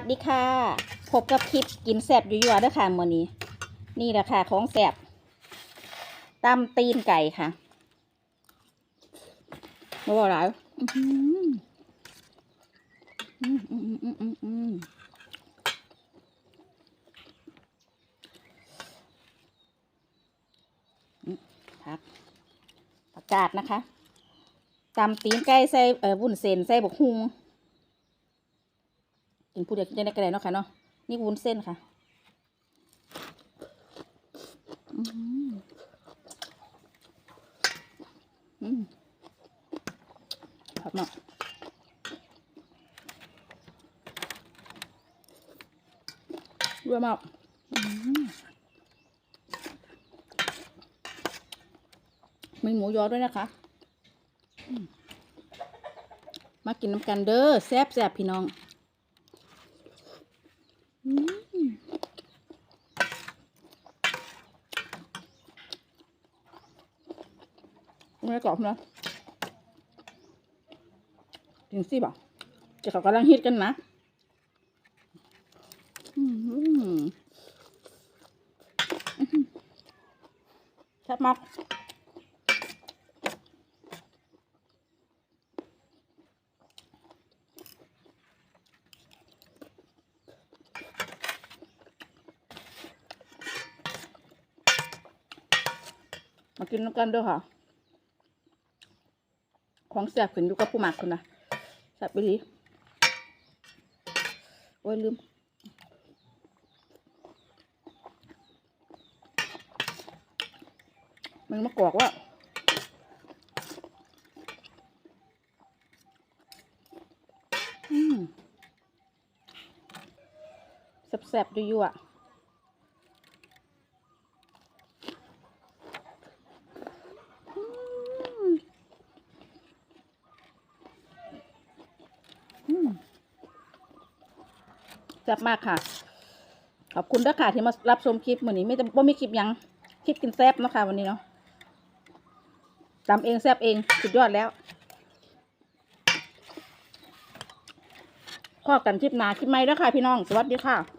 สวัสดีค่ะ พบกับคลิปกินแซบยู่ๆด้วยค่ะมื่อนี้ นี่แหละค่ะ ของแซบตำตีนไก่ค่ะมาบอกหลายอื้อหืออืมอืมอืมอืมอืมอืมอืมผักผักกาดนะคะตำตีนไก่ใส่เออวุ้นเส้นใส่บกฮุง กินผู้เดียวกินได้ก็ได้เนาะค่ะเนาะนี่วุ้นเส้นค่ะอื้อหืออืมผักเนาะเยอะมากอื้อหือมีหมูยอด้วยนะคะ มากินน้ำกันเด้อแซ่บแซ่บพี่น้อง ไม่กรอบนะจริงสิบ่ะจะเขากำลังฮิตกันนะอืมอืมแซ่บมาก มากินน้ำกันด้วยค่ะ ของแซ่บขึ้นอยู่กับผู้หมักคนนะแซ่บไปดีโอ้ยลืมมันมากอกว่าอืมแซ่บๆดูอยู่อะ อืมแซ่บมากค่ะ ขอบคุณด้วยค่ะที่มารับชมคลิปวันนี้ไม่ว่าไม่คลิปยังคลิปกินแซ่บนะคะวันนี้เนาะตำเองแซ่บเองสุดยอดแล้วข้อกันคลิปหนาคลิปใหม่ด้วยค่ะพี่น้อง สวัสดีค่ะ